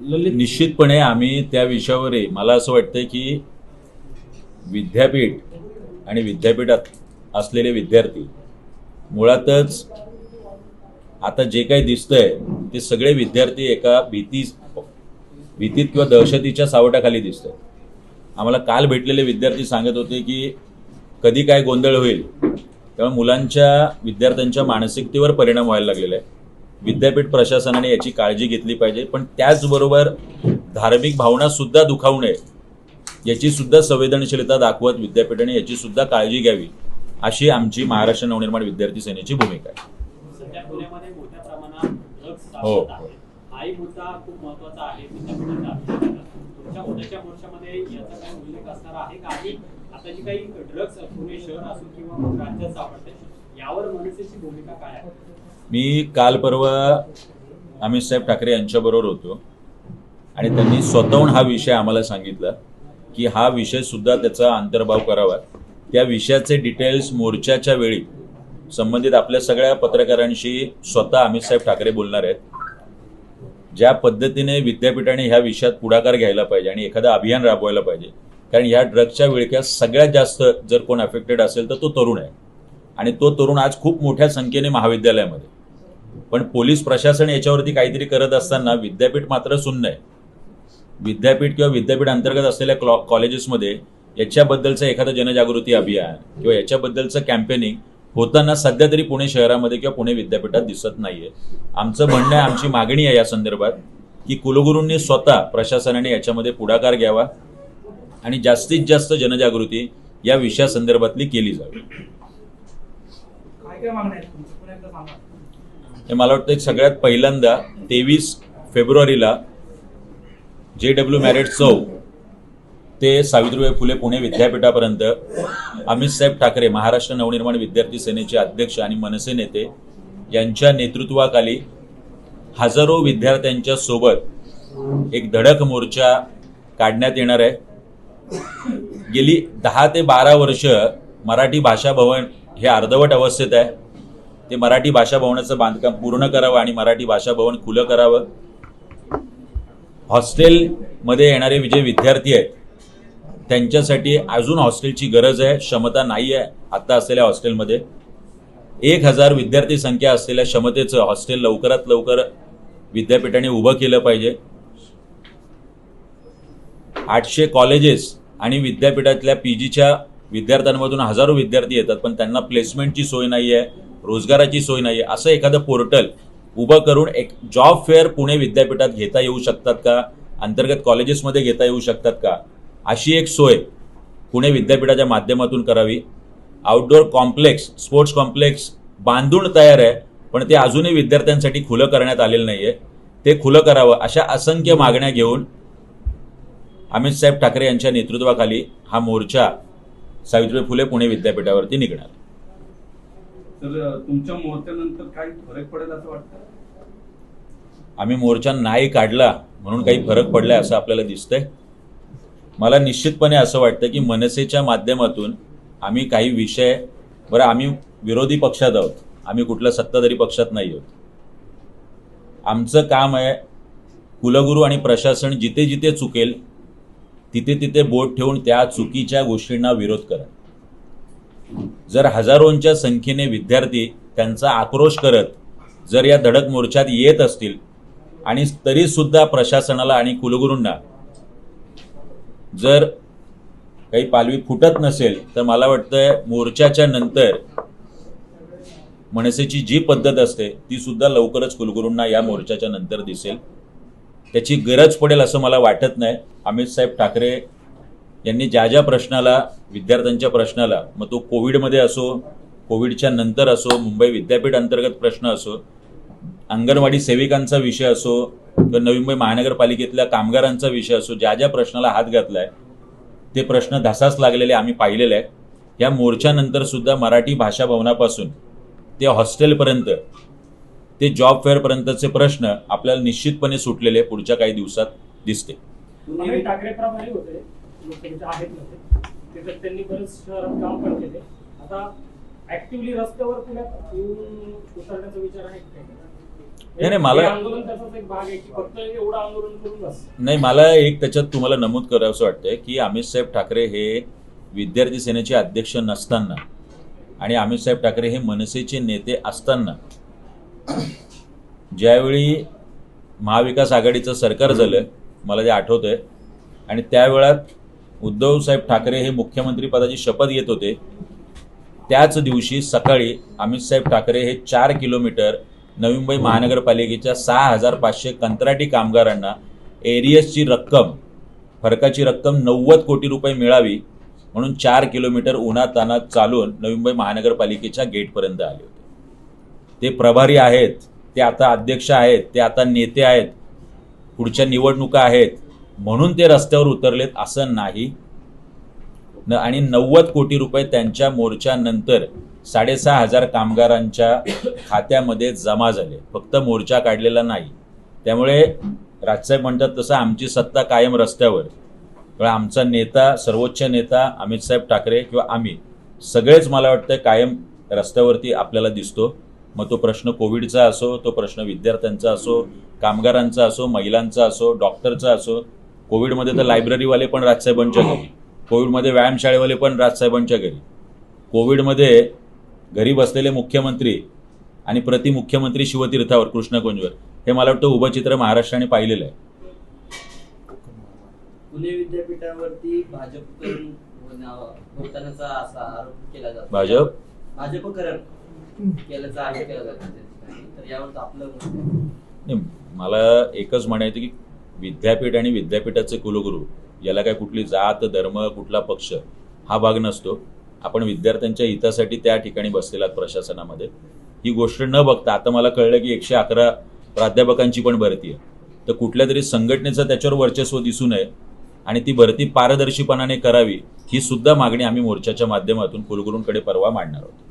निश्चितपणे आम्ही त्या विषयावरही मला असं वाटतं की विद्यापीठ आणि विद्यापीठात असलेले विद्यार्थी मुळातच आता जे काही दिसतंय ते सगळे विद्यार्थी एका भीती भीतीत किंवा दहशतीच्या सावटाखाली दिसतंय. आम्हाला काल भेटलेले विद्यार्थी सांगत होते की कधी काय गोंधळ होईल त्यामुळे मुलांच्या विद्यार्थ्यांच्या मानसिकतेवर परिणाम व्हायला लागलेला आहे. विद्यापीठ प्रशासनाने याची काळजी घेतली पाहिजे. पण त्याचबरोबर धार्मिक भावना सुद्धा दुखावू नये याची सुद्धा संवेदनशीलता दाखवत विद्यापीठाने याची सुद्धा काळजी घ्यावी अशी आमची महाराष्ट्र नवनिर्माण विद्यार्थी सेनेची भूमिका आहे. ड्रग्स हो. यावर मनसेची भूमिका काय मी काल परवा अमित साहेब ठाकरे यांच्याबरोबर होतो. आणि त्यांनी स्वतःहून हा विषय आम्हाला सांगितला की हा विषय सुद्धा त्याचा अंतर्भाव करावा. त्या विषयाचे डिटेल्स मोर्चाच्या वेळी संबंधित आपल्या सगळ्या पत्रकारांशी स्वतः अमित साहेब ठाकरे बोलणार आहेत. ज्या पद्धतीने विद्यापीठाने ह्या विषयात पुढाकार घ्यायला पाहिजे आणि एखादं अभियान राबवायला पाहिजे. कारण ह्या ड्रग्सच्या विळख्यात सगळ्यात जास्त जर कोण अफेक्टेड असेल तर तो तरुण आहे. आणि तो तरुण आज खूप मोठ्या संख्येने महाविद्यालयामध्ये. पण पोलीस प्रशासन याच्यावरती काहीतरी करत असताना विद्यापीठ मात्र सुन्न आहे. विद्यापीठ किंवा विद्यापीठ अंतर्गत असलेल्या क्लॉ कॉलेजेसमध्ये याच्याबद्दलचं एखादं जनजागृती अभियान किंवा याच्याबद्दलचं कॅम्पेनिंग होताना सध्या तरी पुणे शहरामध्ये किंवा पुणे विद्यापीठात दिसत नाहीये. आमचं म्हणणं आहे आमची मागणी आहे या संदर्भात की कुलगुरूंनी स्वतः प्रशासनाने याच्यामध्ये पुढाकार घ्यावा आणि जास्तीत जास्त जनजागृती या विषयासंदर्भातली केली जावी. काय काय मागण्या आहेत तुमच्या? पुन्हा एकदा सांगा. हे मला वाटतं सगळ्यात पहिल्यांदा तेवीस फेब्रुवारीला जे डब्ल्यू मॅरेट चौक ते सावित्रीबाई फुले पुणे विद्यापीठापर्यंत अमित साहेब ठाकरे महाराष्ट्र नवनिर्माण विद्यार्थी सेनेचे अध्यक्ष आणि मनसे नेते यांच्या नेतृत्वाखाली हजारो विद्यार्थ्यांच्या सोबत एक धडक मोर्चा काढण्यात येणार आहे. गेली दहा ते बारा वर्ष मराठी भाषा भवन हे अर्धवट अवस्थेत आहे. ते मराठी भाषा भवनाचं बांधकाम पूर्ण करावं आणि मराठी भाषा भवन खुलं करावं. हॉस्टेलमध्ये येणारे जे विद्यार्थी आहेत त्यांच्यासाठी अजून हॉस्टेलची गरज आहे क्षमता नाही आहे आत्ता असलेल्या हॉस्टेलमध्ये. एक हजार विद्यार्थी संख्या असलेल्या क्षमतेचं हॉस्टेल लवकरात लवकर विद्यापीठाने उभं केलं पाहिजे. आठशे कॉलेजेस आणि विद्यापीठातल्या पी जीच्या विद्यार्थ्यांमधून हजारो विद्यार्थी येतात पण त्यांना प्लेसमेंटची सोय नाही आहे रोजगाराची सोय नाही आहे असं एखादं पोर्टल उभं करून एक जॉब फेअर पुणे विद्यापीठात घेता येऊ शकतात का? अंतर्गत कॉलेजेसमध्ये घेता येऊ शकतात का? अशी एक सोय पुणे विद्यापीठाच्या माध्यमातून करावी. आउटडोअर कॉम्प्लेक्स स्पोर्ट्स कॉम्प्लेक्स बांधून तयार आहे पण ते अजूनही विद्यार्थ्यांसाठी खुलं करण्यात आलेलं नाही आहे ते खुलं करावं अशा असंख्य मागण्या घेऊन अमित साहेब ठाकरे यांच्या नेतृत्वाखाली हा मोर्चा सावित्रीबाई फुले पुणे विद्यापीठावरती निघणार. तर तुमच्या मोर्चानंतर काही फरक पडेल असं वाटतं? आम्ही मोर्चा नाही काढला म्हणून काही फरक पडलाय असं आपल्याला दिसतंय. मला निश्चितपणे असं वाटतं की मनसेच्या माध्यमातून आम्ही काही विषय बरं आम्ही विरोधी पक्षात आहोत. आम्ही कुठल्या सत्ताधारी पक्षात नाही आहोत. आमचं काम आहे कुलगुरू आणि प्रशासन जिथे जिथे चुकेल तिथे तिथे बोट ठेवून त्या चुकीच्या गोष्टींना विरोध करा. जर हजारोंच्या संख्येने विद्यार्थी त्यांचा आक्रोश करत जर या धडक मोर्चात येत असतील आणि तरी सुद्धा प्रशासनाला आणि कुलगुरूंना जर काही पालवी फुटत नसेल तर मला वाटतं मोर्चाच्या नंतर मनसेची जी पद्धत असते ती सुद्धा लवकरच कुलगुरूंना या मोर्चाच्या नंतर दिसेल. त्याची गरज पडेल असं मला वाटत नाही. अमित साहेब ठाकरे यांनी ज्या ज्या प्रश्नाला विद्यार्थ्यांच्या प्रश्नाला मग तो कोविडमध्ये असो कोविडच्या नंतर असो मुंबई विद्यापीठ अंतर्गत प्रश्न असो अंगणवाडी सेविकांचा विषय असो किंवा नवी मुंबई महानगरपालिकेतल्या कामगारांचा विषय असो ज्या ज्या प्रश्नाला हात घातलाय ते प्रश्न धसास लागलेले आम्ही पाहिलेले आहे या मोर्चानंतर सुद्धा मराठी भाषा भवनापासून ते हॉस्टेलपर्यंत ते जॉब फेअरपर्यंतचे प्रश्न आपल्याला निश्चितपणे सुटलेले पुढच्या काही दिवसात दिसते. अमित ठाकरे प्रभारी होते. लोकसभेचे आहेत मध्ये ते तर त्यांनी बरेच शहरात काम पण केले. आता ऍक्टिव्हली रस्त्यावर पुण्यात येऊन उतरण्याचा विचार आहे का काही? नाही, नाही, मला- नाही मला एक त्याच्यात तुम्हाला नमूद करावं असं वाटतंय की अमित साहेब ठाकरे हे विद्यार्थी सेनेचे अध्यक्ष नसताना आणि अमित साहेब ठाकरे हे मनसेचे नेते असताना ज्यावेळी महाविकास आघाडीचं सरकार झालं मला ते आठवतंय आणि त्यावेळात उद्धवसाहेब ठाकरे हे मुख्यमंत्री पदाची शपथ घेत होते त्याच दिवशी सकाळी अमित साहेब ठाकरे हे चार किलोमीटर नवी मुंबई महानगरपालिकेच्या सहा हजार पाचशे कंत्राटी कामगारांना एरियसची रक्कम फरकाची रक्कम नव्वद कोटी रुपये मिळावी म्हणून चार किलोमीटर उन्हात तानात चालून नवी मुंबई महानगरपालिकेच्या गेटपर्यंत आले होते. ते प्रभारी आहेत ते आता अध्यक्ष आहेत ते आता नेते आहेत पुढच्या निवडणुका आहेत म्हणून ते रस्त्यावर उतरलेत असं नाही. न आणि नव्वद कोटी रुपये त्यांच्या मोर्चानंतर साडेसहा हजार कामगारांच्या खात्यामध्ये जमा झाले. फक्त मोर्चा काढलेला नाही. त्यामुळे राजसाहेब म्हणतात तसं आमची सत्ता कायम रस्त्यावर. आमचा नेता सर्वोच्च नेता अमित साहेब ठाकरे किंवा आम्ही सगळेच मला वाटतं कायम रस्त्यावरती आपल्याला दिसतो. मग तो प्रश्न कोविडचा असो तो प्रश्न विद्यार्थ्यांचा असो कामगारांचा असो महिलांचा असो डॉक्टरचा असो कोविडमध्ये तर लायब्ररीवाले पण राजसाहेबांच्या घरी कोविडमध्ये व्यायामशाळेवाले पण राजसाहेबांच्या घरी. कोविडमध्ये घरी बसलेले मुख्यमंत्री आणि प्रतिमुख्यमंत्री शिवतीर्थावर कृष्णकुंजवर हे मला वाटतं उभं चित्र महाराष्ट्राने पाहिलेलं आहे. पुणे विद्यापीठावरती जातो. भाजप? भाजपकरण. तर यावर आपलं नाही मला एकच म्हणायचं की विद्यापीठ आणि विद्यापीठाचे कुलगुरू याला काय कुठली जात धर्म कुठला पक्ष हा भाग नसतो. आपण विद्यार्थ्यांच्या हितासाठी त्या ठिकाणी बसलेला आहात प्रशासनामध्ये. ही गोष्ट न बघता आता मला कळलं की एकशे अकरा प्राध्यापकांची पण भरती आहे. तर कुठल्या तरी संघटनेचं त्याच्यावर वर्चस्व दिसू नये आणि ती भरती पारदर्शीपणाने करावी ही सुद्धा मागणी आम्ही मोर्चाच्या माध्यमातून कुलगुरूंकडे परवा मांडणार आहोत.